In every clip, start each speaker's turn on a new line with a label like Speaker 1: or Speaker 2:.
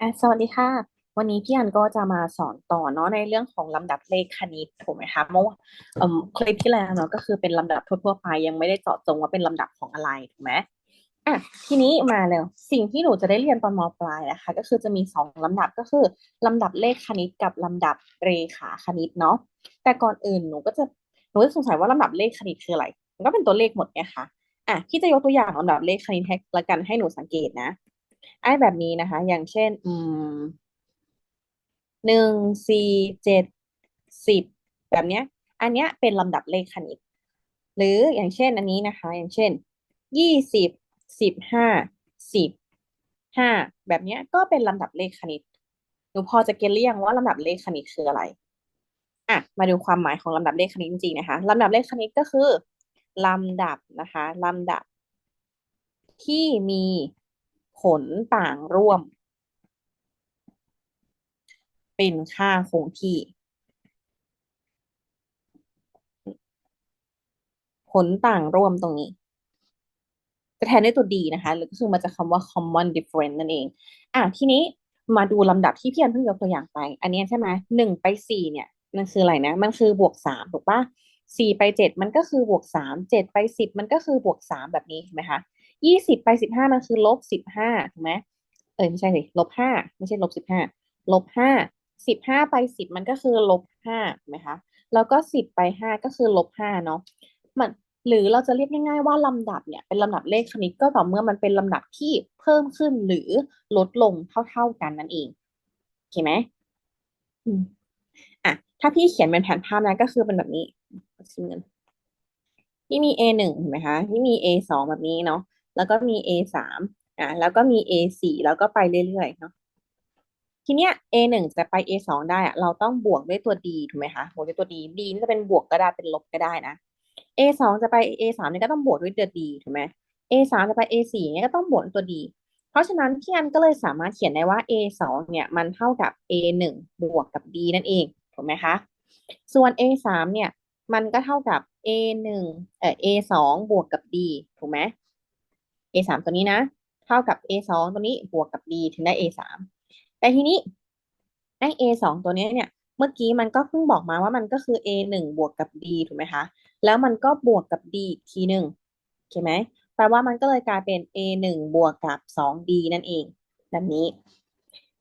Speaker 1: อะสวัสดีค่ะ วันนี้พี่อันก็จะมาสอนต่อเนาะในเรื่องของลำดับเลขคณิตถูกไหมคะเมื่อวานเอ่มคลิปที่แล้วเนาะก็คือเป็นลำดับทั่วๆไปยังไม่ได้เจาะจงว่าเป็นลำดับของอะไรถูกไหมอะทีนี้มาเลยสิ่งที่หนูจะได้เรียนตอนมปลายนะคะ ก็คือจะมีสองลำดับก็คือลำดับเลขคณิตกับลำดับเรขาคณิตเนาะแต่ก่อนอื่นหนูก็จะหนูก็สงสัยว่าลำดับเลขคณิตคืออะไร มันก็เป็นตัวเลขหมดไงคะอะพี่จะยกตัวอย่างลำดับเลขคณิตให้ละกันให้หนูสังเกตนะ ไอ้แบบนี้นะคะ อย่างเช่น อืมหนึ่งสี่เจ็ดสิบแบบเนี้ย อันเนี้ยเป็นลำดับเลขคณิต หรืออย่างเช่นอันนี้นะคะ อย่างเช่นยี่สิบสิบห้าสิบห้าแบบเนี้ยก็เป็นลำดับเลขคณิตหนูพอจะเก็ตหรือยังว่าลำดับเลขคณิตคืออะไรอะมาดูความหมายของลำดับเลขคณิตจริงๆนะคะลำดับเลขคณิตก็คือลำดับนะคะลำดับที่มี ผลต่างร่วม เป็นค่าคงที่ ผลต่างร่วมตรงนี้ จะแทนด้วยตัวดีนะคะหรือก็คือมาจากคำว่า common difference นั่นเอง อะทีนี้มาดูลำดับที่พี่อันเพิ่งยกตัวอย่างไป อันนี้ใช่ไหมหนึ่งไปสี่เนี่ยมันคืออะไรนะ มันคือบวกสามถูกปะสี่ไปเจ็ดมันก็คือบวกสามเจ็ดไปสิบมันก็คือบวกสามแบบนี้ถูกไหมคะ ยี่สิบไปสิบห้ามันคือลบสิบห้าถูกไหมเออไม่ใช่สิลบห้าไม่ใช่ลบสิบห้าลบห้าสิบห้าไปสิบมันก็คือลบห้าถูกไหมคะแล้วก็สิบไปห้าก็คือลบห้าเนาะมันหรือเราจะเรียกง่ายๆว่าลำดับเนี่ยเป็นลำดับเลขคณิตก็ต่อเมื่อมันเป็นลำดับที่เพิ่มขึ้นหรือลดลงเท่าๆกันนั่นเองโอเคไหมอืมอะถ้าพี่เขียนเป็นแผนภาพนะก็คือเป็นแบบนี้ชิ้นเงินที่มี A หนึ่งเห็นไหมคะที่มี A สองแบบนี้เนาะ แล้วก็มี A สามอะแล้วก็มี A สี่แล้วก็ไปเรื่อยๆเนาะทีเนี้ย A หนึ่งจะไป A สองได้อะเราต้องบวกด้วยตัว D ถูกไหมคะบวกด้วยตัว D D นี่จะเป็นบวกก็ได้เป็นลบก็ได้นะ A สองจะไป A สามเนี่ยก็ต้องบวกด้วยตัว D ถูกไหม A สามจะไป A สี่เนี่ยก็ต้องบวกตัว D เพราะฉะนั้นพี่อันก็เลยสามารถเขียนได้ว่า A สองเนี่ยมันเท่ากับ A หนึ่งบวกกับ D นั่นเองถูกไหมคะ ส่วน A สามเนี่ยมันก็เท่ากับ A หนึ่งเอ่อ A สองบวกกับ D ถูกไหม A สามตัวนี้นะ เท่ากับ A สองตัวนี้บวกกับ D ถึงได้ A สามแต่ทีนี้ไอ้ A สองตัวนี้เนี่ยเมื่อกี้มันก็เพิ่งบอกมาว่ามันก็คือ A หนึ่งบวกกับ D ถูกไหมคะ แล้วมันก็บวกกับ D อีกทีหนึ่งใช่ไหมแปลว่ามันก็เลยกลายเป็น A หนึ่งบวกกับสอง D นั่นเองแบบนี้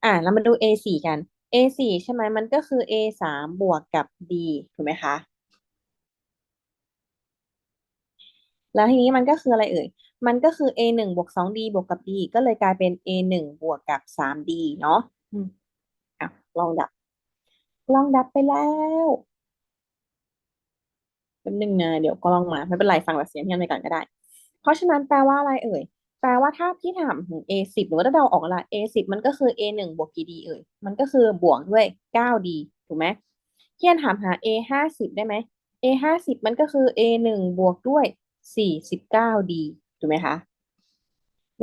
Speaker 1: อ่าเรามาดู A สี่กัน A สี่ใช่ไหมมันก็คือ A สามบวกกับ D ถูกไหมคะแล้วทีนี้มันก็คืออะไรเอ่ย มันก็คือ a หนึ่งบวกสอง d บวกกับ d ก็เลยกลายเป็น a หนึ่งบวกกับสาม d เนาะอะลองดับ ลองดับไปแล้วแป๊บนึงนะเดี๋ยวก็ลองมาไม่เป็นไรฟังแบบเสียงเพี่อันไปก่อนก็ได้ เพราะฉะนั้นแปลว่าอะไรเอ่ยแปลว่าถ้าพี่ถามถึง a สิบหรือว่าถ้าเดาออกละ a สิบมันก็คือ a หนึ่งบวกกี่ d เอ่ยมันก็คือบวกด้วยเก้า d ถูกไหมเพี่อันถามหา a ห้าสิบได้ไหม a ห้าสิบมันก็คือ a หนึ่งบวกด้วยสี่สิบเก้า d ถูกไหมคะ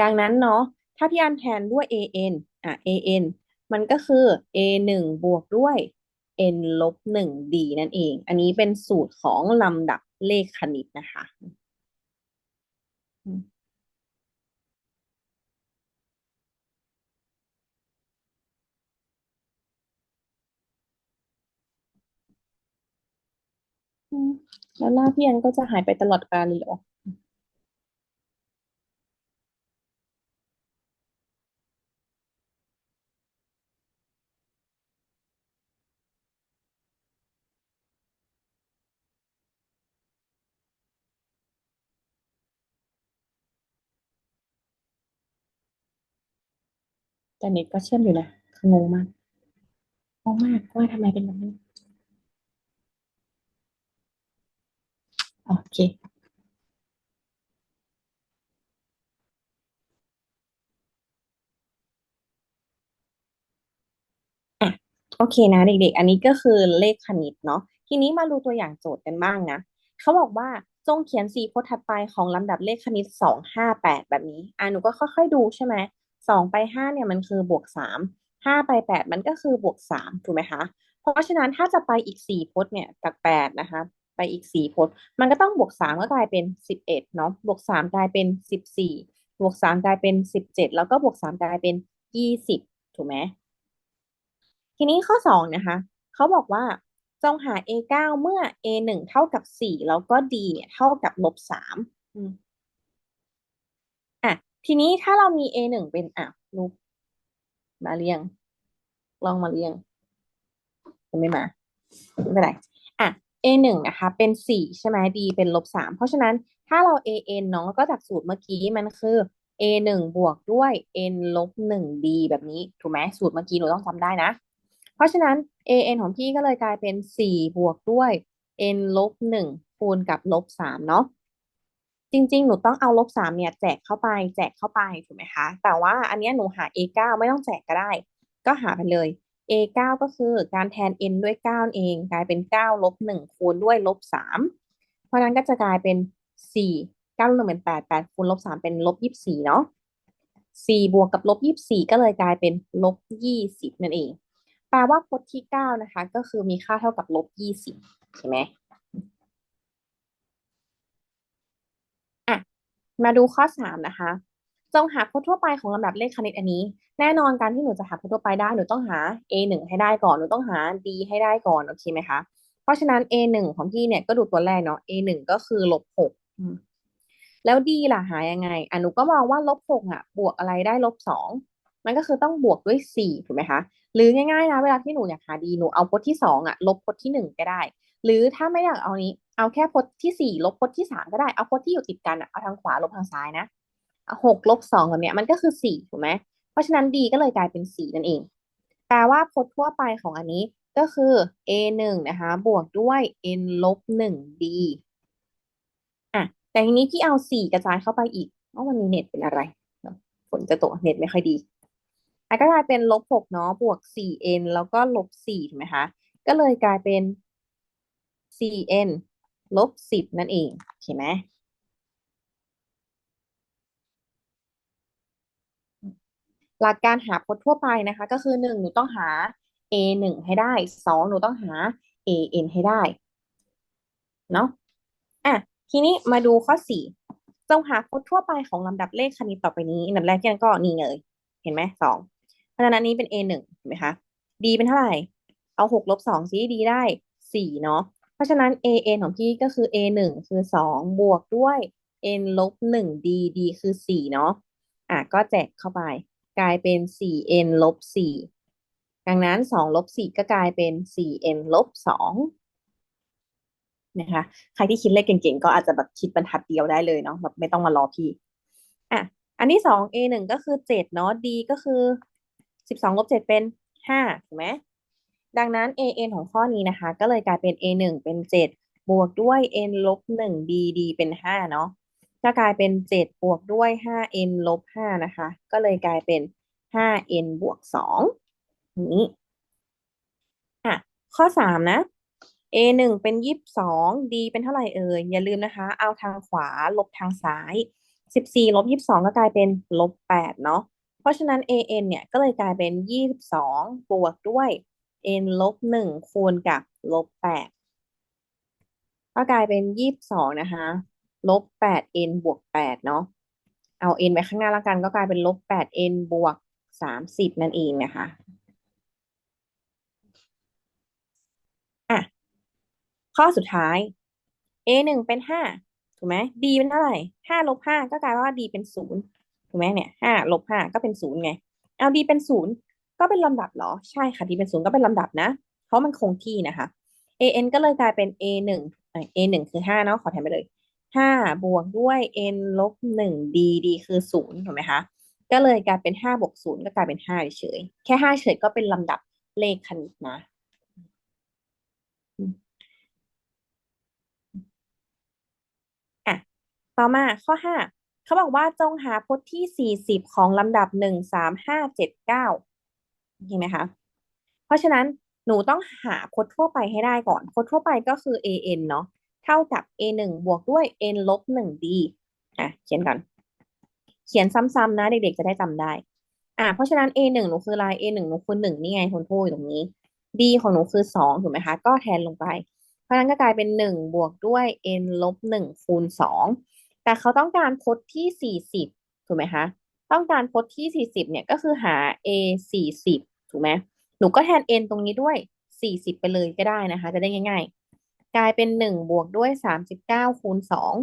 Speaker 1: ดังนั้นเนาะถ้าพี่อันแทนด้วย an อะ an มันก็คือ a หนึ่งบวกด้วย n ลบหนึ่ง d นั่นเอง อันนี้เป็นสูตรของลำดับเลขคณิตนะคะ แล้วหน้าพี่อันก็จะหายไปตลอดกาลเลยหรอ แต่เน็ตก็เชื่อมอยู่นะงงมากงงมากว่าทำไมเป็นแบบนี้โอเคอะโอเคนะเด็กๆ อันนี้ก็คือเลขคณิตเนาะ ทีนี้มาดูตัวอย่างโจทย์กันบ้างนะ เขาบอกว่าจงเขียนสี่พจน์ถัดไปของลำดับเลขคณิตสองห้าแปดแบบนี้ อะหนูก็ค่อยๆดูใช่ไหม สองไปห้าเนี่ยมันคือบวกสามห้าไปแปดมันก็คือบวกสามถูกไหมคะ เพราะฉะนั้นถ้าจะไปอีกสี่พจน์เนี่ยจากแปดนะคะ ไปอีกสี่พจน์ มันก็ต้องบวกสามก็กลายเป็นสิบเอ็ดเนาะบวกสามกลายเป็นสิบสี่บวกสามกลายเป็นสิบเจ็ดแล้วก็บวกสามกลายเป็นยี่สิบถูกไหมทีนี้ข้อสองนะคะเขาบอกว่าจงหา a เก้าเมื่อ a หนึ่งเท่ากับสี่แล้วก็ d เนี่ยเท่ากับลบสาม ทีนี้ถ้าเรามี a หนึ่งเป็นอะลูกมาเรียง ลองมาเรียงยังไม่มาไม่เป็นไรอะ a หนึ่งนะคะ เป็นสี่ใช่ไหม d เป็นลบสามเพราะฉะนั้นถ้าเรา a n เนาะก็จากสูตรเมื่อกี้มันคือ a หนึ่งบวกด้วย n ลบหนึ่ง d แบบนี้ถูกไหมสูตรเมื่อกี้หนูต้องจำได้นะ เพราะฉะนั้น a n ของพี่ก็เลยกลายเป็นสี่บวกด้วย n ลบหนึ่งคูณกับลบสามเนาะ จริง ๆ หนูต้องเอาลบสามเนี่ยแจกเข้าไป แจกเข้าไปถูกไหมคะ แต่ว่าอันนี้หนูหา a เก้าไม่ต้องแจกก็ได้ ก็หาไปเลย a เก้าก็คือการแทน n ด้วยเก้าเองกลายเป็นเก้าลบหนึ่งคูณด้วยลบสามเพราะนั้นก็จะกลายเป็นสี่เก้าลบหนึ่งเป็นแปดแปดคูณลบสามเป็นลบยี่สิบสี่เนาะสี่บวกกับลบยี่สิบสี่ก็เลยกลายเป็นลบยี่สิบนั่นเองแปลว่าพจน์ที่เก้านะคะ ก็คือมีค่าเท่ากับลบยี่สิบใช่ไหมอะ มาดูข้อสามนะคะ จงหาพจน์ทั่วไปของลำดับเลขคณิตอันนี้ แน่นอนการที่หนูจะหาพจน์ทั่วไปได้หนูต้องหา a หนึ่งให้ได้ก่อนหนูต้องหา d ให้ได้ก่อนโอเคไหมคะเพราะฉะนั้น a หนึ่งของพี่เนี่ยก็ดูตัวแรกเนาะ a หนึ่งก็คือลบหกแล้ว d ล่ะหายังไงอะหนูก็มองว่าลบหกอะ บวกอะไรได้ลบสองมันก็คือต้องบวกด้วยสี่ถูกไหมคะหรือง่ายๆนะเวลาที่หนูอยากหา d หนูเอาพจน์ที่สองอะลบพจน์ที่หนึ่งก็ได้ หรือถ้าไม่อยากเอานี้ เอาแค่พจน์ที่สี่ลบพจน์ที่สามก็ได้ เอาพจน์ที่อยู่ติดกันอะเอาทางขวาลบทางซ้ายนะหกลบสองแบบเนี้ยมันก็คือสี่ถูกไหมเพราะฉะนั้น d ก็เลยกลายเป็นสี่นั่นเอง แปลว่าพจน์ทั่วไปของอันนี้ก็คือ a หนึ่งนะคะ บวกด้วย n ลบหนึ่ง d อะ แต่ทีนี้พี่เอาสี่กระจายเข้าไปอีกว่าวันนี้เน็ตเป็นอะไรฝนจะตกเน็ตไม่ค่อยดีอะก็กลายเป็นลบหกเนาะบวกสี่ n แล้วก็ลบสี่ถูกไหมคะก็เลยกลายเป็น สี่ n ลบสิบนั่นเองเห็นไหมหลักการหาพจน์ทั่วไปนะคะ ก็คือหนึ่งหนูต้องหา a หนึ่งให้ได้สองหนูต้องหา a n ให้ได้เนาะอะทีนี้มาดูข้อสี่จงหาพจน์ทั่วไปของลำดับเลขคณิตต่อไปนี้ลำดับแรกที่นั่นก็นี่เลย เห็นไหมสองเพราะฉะนั้นนี้เป็น a หนึ่งเห็นไหมคะ d เป็นเท่าไหร่ เอาหกลบสองซิ d ได้สี่เนาะ ราะฉะนั้น a n ของพี่ก็คือ a หนึ่งคือสองบวกด้วย n ลบหนึ่ง d d คือสี่เนาะอะก็แจกเข้าไป กลายเป็นสี่ n ลบสี่ดังนั้นสองลบสี่ก็กลายเป็นสี่ n ลบสองนะคะใครที่คิดเลขเก่งๆ ก็อาจจะแบบคิดบรรทัดเดียวได้เลยเนาะแบบไม่ต้องมารอพี่อะอันที่สอง a หนึ่งก็คือเจ็ดเนาะ d ก็คือสิบสองลบเจ็ดเป็นห้าถูกไหม ดังนั้น a n ของข้อนี้นะคะ ก็เลยกลายเป็น a หนึ่งเป็นเจ็ดบวกด้วย n ลบหนึ่ง d d เป็นห้าเนาะก็กลายเป็นเจ็ดบวกด้วยห้า n ลบห้านะคะ ก็เลยกลายเป็นห้า n บวกสองนี้อะข้อสามนะ a หนึ่งเป็นยี่สิบสอง d เป็นเท่าไหร่เอ่ย อย่าลืมนะคะ เอาทางขวาลบทางซ้ายสิบสี่ลบยี่สิบสองก็กลายเป็นลบแปดเนาะเพราะฉะนั้น a n เนี่ย ก็เลยกลายเป็นยี่สิบสองบวกด้วย n ลบหนึ่งคูณกับลบแปดก็กลายเป็นยี่สิบสองนะคะลบแปด n บวกแปดเนาะเอา n ไปข้างหน้าแล้วกันก็กลายเป็นลบแปด n บวกสามสิบนั่นเองนะคะอะข้อสุดท้าย a หนึ่งเป็นห้าถูกไหม d เป็นเท่าไหร่ห้าลบห้าก็กลายว่า d เป็นศูนย์ถูกไหมเนี่ยห้าลบห้าก็เป็นศูนย์ไง เอา d เป็นศูนย์ ก็เป็นลำดับเหรอ ใช่ค่ะ d เป็นศูนย์ก็เป็นลำดับนะ เพราะมันคงที่นะคะ a n ก็เลยกลายเป็น a หนึ่ง a หนึ่งคือห้าเนาะขอแทนไปเลยห้าบวกด้วย n ลบหนึ่ง d d คือศูนย์ถูกไหมคะ ก็เลยกลายเป็นห้าบวกศูนย์ก็กลายเป็นห้าเฉย แค่ห้าเฉยก็เป็นลำดับเลขคณิตนะอะต่อมาข้อห้าเขาบอกว่าจงหาพจน์ที่สี่สิบของลำดับหนึ่งสามห้าเจ็ดเก้า เห็นไหมคะ เพราะฉะนั้นหนูต้องหาพจน์ทั่วไปให้ได้ก่อนพจน์ทั่วไปก็คือ an เนาะเท่ากับ a หนึ่งบวกด้วย n ลบหนึ่ง d อะ เขียนก่อน เขียนซ้ำๆนะ เด็กๆ จะได้จำได้ อะ เพราะฉะนั้น a หนึ่งหนูคืออะไร a หนึ่งหนูคือหนึ่งนี่ไงทนโทษอยู่ตรงนี้ d ของหนูคือสองถูกไหมคะ ก็แทนลงไป เพราะฉะนั้นก็กลายเป็นหนึ่งบวกด้วย n ลบหนึ่งคูณสองแต่เขาต้องการพจน์ที่สี่สิบถูกไหมคะ ต้องการพจน์ที่สี่สิบเนี่ยก็คือหา a สี่สิบ ถูกไหมหนูก็แทน n ตรงนี้ด้วยสี่สิบไปเลยก็ได้นะคะ จะได้ง่ายๆ กลายเป็นหนึ่งบวกด้วยสามสิบเก้าคูณสอง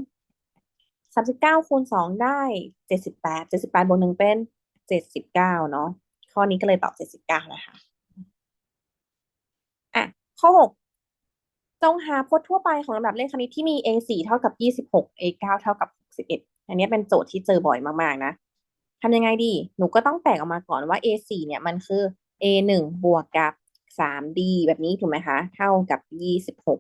Speaker 1: สามสิบเก้าคูณสองได้เจ็ดสิบแปดเจ็ดสิบแปดบวกหนึ่งเป็นเจ็ดสิบเก้าเนาะข้อนี้ก็เลยตอบเจ็ดสิบเก้านะคะอะข้อหกจงหาพจน์ทั่วไปของลำดับเลขคณิตที่มี a สี่เท่ากับยี่สิบหก a เก้าเท่ากับหกสิบเอ็ดอันนี้เป็นโจทย์ที่เจอบ่อยมากๆนะทำยังไงดี หนูก็ต้องแตกออกมาก่อนว่า a สี่เนี่ยมันคือ a หนึ่งบวกกับสาม d แบบนี้ถูกไหมคะ เท่ากับยี่สิบหก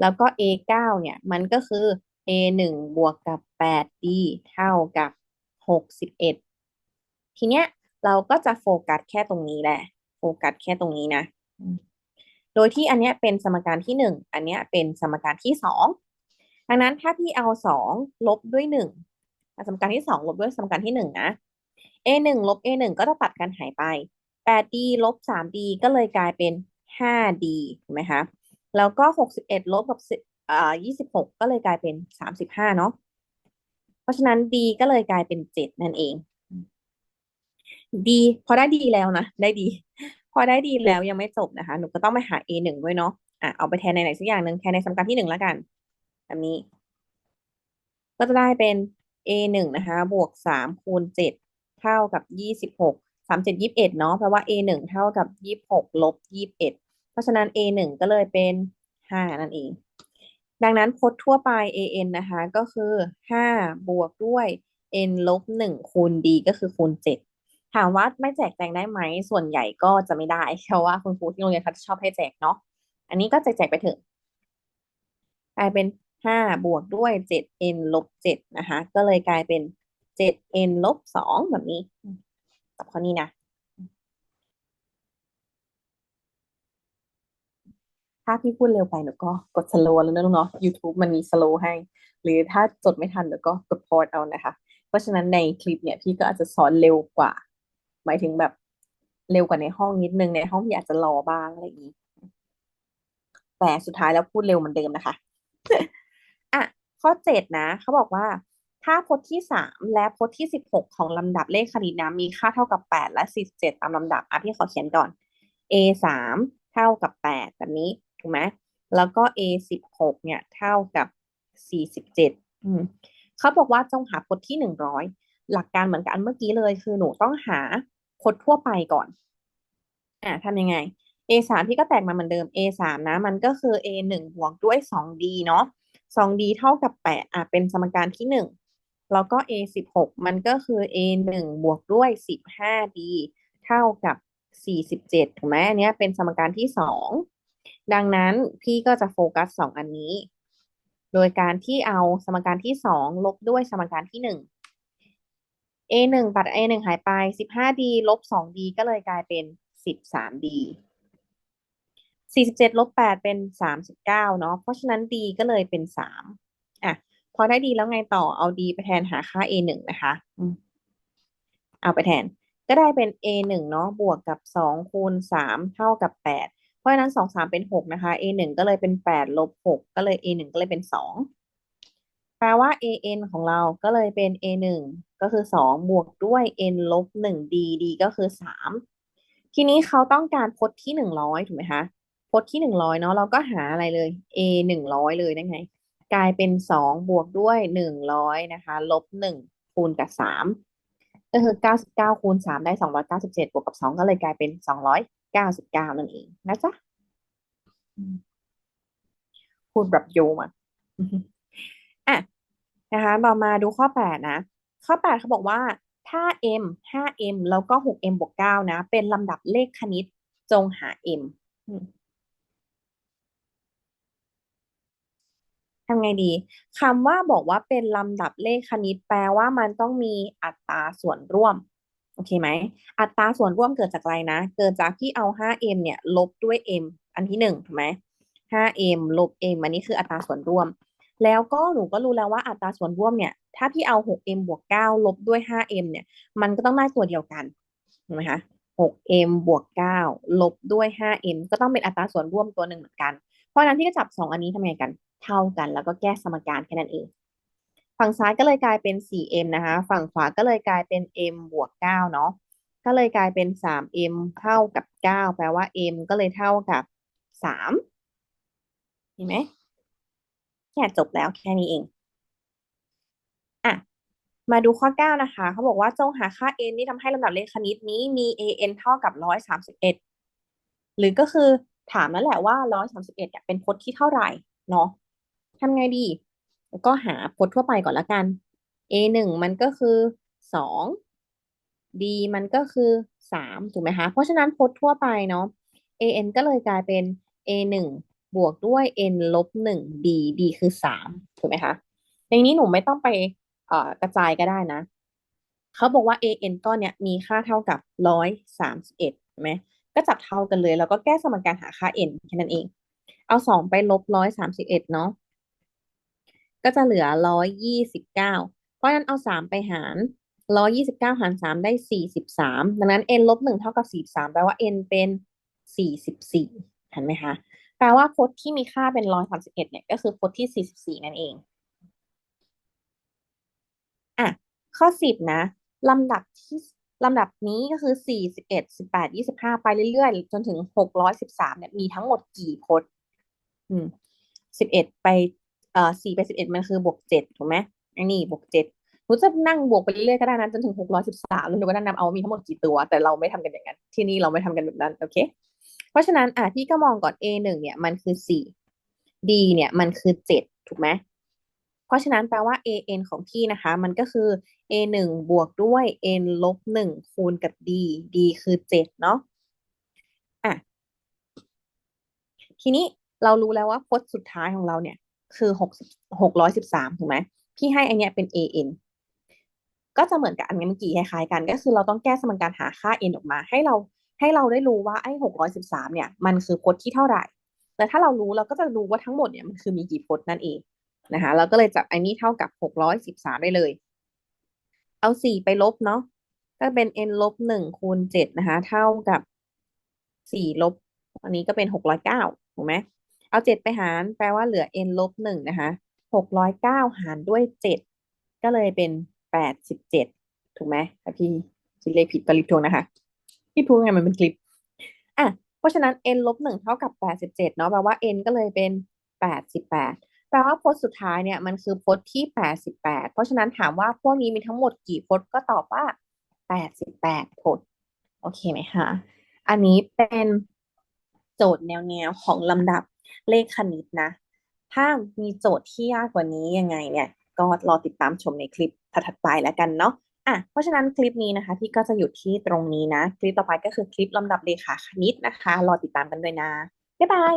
Speaker 1: แล้วก็ a เก้าเนี่ยมันก็คือ a หนึ่งบวกกับแปด d เท่ากับหกสิบเอ็ดทีเนี้ยเราก็จะโฟกัสแค่ตรงนี้แหละ โฟกัสแค่ตรงนี้นะ โดยที่อันเนี้ยเป็นสมการที่หนึ่งอันเนี้ยเป็นสมการที่สองดังนั้นถ้าพี่เอาสองลบด้วยหนึ่งสมการที่สองลบด้วยสมการที่หนึ่งนะ a หนึ่งลบ a หนึ่งก็จะตัดกันหายไป 8d ลบ 3d ก็เลยกลายเป็น 5d ถูกไหมคะแล้วก็ 61 ลบกับอ่า26 ก็เลยกลายเป็น 35 เนาะเพราะฉะนั้น d ก็เลยกลายเป็น 7 นั่นเอง d พอได้ d แล้วนะ ได้ d พอได้ d แล้วยังไม่จบนะคะ หนูก็ต้องไปหา a 1ด้วยเนาะอะเอาไปแทนในไหนสักอย่างหนึ่งแทนในสมการที่1แล้วกันแบบนี้ ก็จะได้เป็น a 1นะคะ บวก3คูณ7เท่ากับ26ส สามเจ็ดยี่สิบเอ็ดเนาะแปลว่า a หนึ่งเท่ากับยี่สิบหกลบยี่สิบเอ็ดเพราะฉะนั้น a หนึ่งก็เลยเป็นห้านั่นเอง ดังนั้นพจน์ทั่วไป an นะคะก็คือห้าบวกด้วย n ลบหนึ่งคูณ d ก็คือคูณเจ็ดถามว่าไม่แจกแจงได้ไหม ส่วนใหญ่ก็จะไม่ได้เพราะว่าคุณครูที่โรงเรียนเขาชอบให้แจกเนาะอันนี้ก็แจกแจกไปเถอะกลายเป็นห้าบวกด้วยเจ็ด n ลบเจ็ดนะคะ ก็เลยกลายเป็นเจ็ด n ลบสองแบบนี้ ตอบข้อนี้นะถ้าพี่พูดเร็วไปหนูก็กดสโลว์แล้วนะลูกเนาะ YouTube มันมีสโลว์ให้ หรือถ้าจดไม่ทันหนูก็กดพอดเอานะคะ เพราะฉะนั้นในคลิปเนี่ยพี่ก็อาจจะสอนเร็วกว่า หมายถึงแบบเร็วกว่าในห้องนิดนึงในห้องพี่อาจจะรอบ้างอะไรอย่างนี้ แต่สุดท้ายแล้วพูดเร็วเหมือนเดิมนะคะ อะ ข้อเจ็ดนะ เขาบอกว่า ถ้าพจน์ที่สามและพจน์ที่สิบหกของลำดับเลขคณิตนะมีค่าเท่ากับแปดและสี่สิบเจ็ดตามลำดับอะพี่ขอเขียนก่อน a สามเท่ากับแปดแบบนี้ถูกไหมแล้วก็ a สิบหกเนี่ยเท่ากับสี่สิบเจ็ดเขาบอกว่าจงหาพจน์ที่หนึ่งร้อยหลักการเหมือนกันเมื่อกี้เลย คือหนูต้องหาพจน์ทั่วไปก่อนอะทำยังไง a สามพี่ก็แตกมาเหมือนเดิม a สามนะมันก็คือ a หนึ่งบวกด้วยสอง d เนาะสอง d เท่ากับแปดอะเป็นสมการที่หนึ่ง แล้วก็ a สิบหกมันก็คือ a หนึ่งบวกด้วยสิบห้า d เท่ากับสี่สิบเจ็ดถูกไหมอันนี้เป็นสมการที่สองดังนั้นพี่ก็จะโฟกัสสองอันนี้ โดยการที่เอาสมการที่สองลบด้วยสมการที่หนึ่ง a หนึ่งตัด a หนึ่งหายไปสิบห้า d ลบสอง d ก็เลยกลายเป็นสิบสาม d สี่สิบเจ็ดลบแปดเป็นสามสิบเก้าเนาะเพราะฉะนั้น d ก็เลยเป็นสาม พอได้ d แล้วไงต่อเอา d ไปแทนหาค่า a หนึ่งนะคะเอาไปแทน ก็ได้เป็น a หนึ่งเนาะบวกกับสองคูณสามเท่ากับแปดเพราะฉะนั้นสองสามเป็นหกนะคะ a หนึ่งก็เลยเป็นแปดลบหกก็เลย a หนึ่งก็เลยเป็นสองแปลว่า a n ของเราก็เลยเป็น a หนึ่งก็คือสองบวกด้วย n ลบหนึ่ง d d ก็คือสามทีนี้เขาต้องการพจน์ที่หนึ่งร้อยถูกไหมคะพจน์ที่หนึ่งร้อยเนาะเราก็หาอะไรเลย a หนึ่งร้อยเลยได้ไง กลายเป็นสองบวกด้วยหนึ่งร้อยนะคะลบหนึ่งคูณกับสามก็คือเก้าสิบเก้าคูณสามได้สองร้อยเก้าสิบเจ็ดบวกกับสองก็เลยกลายเป็นสองร้อยเก้าสิบเก้านั่นเองนะจ๊ะพูดแบบโยมอะอะนะคะต่อมาดูข้อแปดนะ ข้อแปดเขาบอกว่าถ้า m 5m แล้วก็ 6m บวก9นะ เป็นลำดับเลขคณิตจงหา m ทำไงดีคำว่าบอกว่าเป็นลำดับเลขคณิตแปลว่ามันต้องมีอัตราส่วนร่วม โอเคไหม อัตราส่วนร่วมเกิดจากอะไรนะ เกิดจากที่เอา 5m เนี่ย ลบด้วย m อันที่หนึ่งถูกไหม 5m ลบ m อันนี้คืออัตราส่วนร่วม แล้วก็หนูก็รู้แล้วว่าอัตราส่วนร่วมเนี่ย ถ้าพี่เอา 6m บวก 9 ลบด้วย 5m เนี่ย มันก็ต้องได้ตัวเดียวกันถูกไหมคะ 6m บวก 9 ลบด้วย 5m ก็ต้องเป็นอัตราส่วนร่วมตัวหนึ่งเหมือนกัน เพราะฉะนั้นที่ก็จับสองอันนี้ทำไงกัน เท่ากัน แล้วก็แก้สมการแค่นั้นเอง ฝั่งซ้ายก็เลยกลายเป็น 4m นะคะ ฝั่งขวาก็เลยกลายเป็น m บวก 9 เนาะ ก็เลยกลายเป็น 3m เท่ากับ 9 แปลว่า m ก็เลยเท่ากับ 3 เห็นไหม แค่จบแล้วแค่นี้เอง อะ มาดูข้อ 9 นะคะ เขาบอกว่าจงหาค่า n ที่ทำให้ลำดับเลขคณิตนี้มี an เท่ากับ 131 หรือก็คือถามนั่นแหละว่า 131เนี่ยเป็นพจน์ที่เท่าไหร่เนาะ ทำไงดี ก็หาพจน์ทั่วไปก่อนละกัน a หนึ่งมันก็คือสอง d มันก็คือสามถูกไหมคะ เพราะฉะนั้นพจน์ทั่วไปเนาะ an ก็เลยกลายเป็น a หนึ่งบวกด้วย n ลบหนึ่ง d d คือสามถูกไหมคะอย่างนี้หนูไม่ต้องไปเอ่อกระจายก็ได้นะ เขาบอกว่า an ก้อนเนี้ยมีค่าเท่ากับร้อยสามสิบเอ็ดใช่ไหมก็จับเท่ากันเลย แล้วก็แก้สมการหาค่า n แค่นั้นเอง เอาสองไปลบร้อยสามสิบเอ็ดเนาะ ก็จะเหลือร้อยยี่สิบเก้าเพราะนั้นเอาสามไปหารร้อยี่สิบเก้าหารสามได้สี่สิบสามดังนั้น n ลบหนึ่งเท่ากับสี่สามแปลว่า n เป็นสี่สิบสี่เห็นไหมคะ แปลว่าพจน์ที่มีค่าเป็นร้อยสามสิบเอ็ดเนี่ยก็คือพจน์ที่สี่สิบสี่นั่นเอง อะ ข้อสิบนะลำดับที่ลำดับนี้ก็คือสี่สิบเอ็ดสิบแปดยี่สิบห้าไปเรื่อยๆ จนถึงหกร้อยสิบสามเนี่ยมีทั้งหมดกี่พจน์ อืมสิบเอ็ดไป เอ่อสี่ไปสิบเอ็ดมันคือบวกเจ็ดถูกไหมอันนี้บวกเจ็ดหนูจะนั่งบวกไปเรื่อยๆก็ได้นะจนถึงหกร้อยสิบสามแล้วหนูก็นั่งนับเอามีทั้งหมดกี่ตัว แต่เราไม่ทำกันอย่างนั้น ที่นี่เราไม่ทำกันแบบนั้นโอเค เพราะฉะนั้นอะพี่ก็มองก่อน A หนึ่งเนี่ยมันคือสี่ D เนี่ยมันคือเจ็ดถูกไหมเพราะฉะนั้นแปลว่า an ของพี่นะคะ มันก็คือ a หนึ่งบวกด้วย n ลบหนึ่งคูณกับ d d คือเจ็ดเนาะอะทีนี้เรารู้แล้วว่าพจน์สุดท้ายของเราเนี่ย คือหกหกร้อยสิบสามถูกไหมพี่ให้อันเนี้ยเป็น an ก็จะเหมือนกับอันเมื่อกี้คล้ายๆกัน ก็คือเราต้องแก้สมการหาค่า n ออกมา ให้เราให้เราได้รู้ว่าไอ้หกร้อยสิบสามเนี่ย มันคือพจน์ที่เท่าไหร่ แต่ถ้าเรารู้เราก็จะรู้ว่าทั้งหมดเนี่ยมันคือมีกี่พจน์นั่นเองนะคะเราก็เลยจับอันนี้เท่ากับหกร้อยสิบสามได้เลย เอาสี่ไปลบเนาะก็เป็น n ลบหนึ่งคูณเจ็ดนะคะ เท่ากับสี่ลบอันนี้ก็เป็นหกร้อยเก้าถูกไหม เอาเจ็ดไปหาร แปลว่าเหลือ n ลบหนึ่งนะคะหกร้อยเก้าหารด้วยเจ็ดก็เลยเป็นแปดสิบเจ็ดถูกไหมถ้าพี่คิดเลขผิดก็รีบทวงนะคะพี่พูดไงมันเป็นคลิปอะเพราะฉะนั้น n ลบหนึ่งเท่ากับแปดสิบเจ็ดเนาะแปลว่า n ก็เลยเป็นแปดสิบแปดแปลว่าพจน์สุดท้ายเนี่ยมันคือพจน์ที่แปดสิบแปดเพราะฉะนั้นถามว่าพวกนี้มีทั้งหมดกี่พจน์ก็ตอบว่าแปดสิบแปดพจน์โอเคไหมคะอันนี้เป็นโจทย์แนวๆของลำดับ เลขคณิตนะ ถ้ามีโจทย์ที่ยากกว่านี้ยังไงเนี่ย ก็รอติดตามชมในคลิปถัดไปแล้วกันเนาะอะเพราะฉะนั้นคลิปนี้นะคะพี่ก็จะหยุดที่ตรงนี้นะ คลิปต่อไปก็คือคลิปลำดับเลขาคณิตนะคะ รอติดตามกันด้วยนะ บ๊ายบาย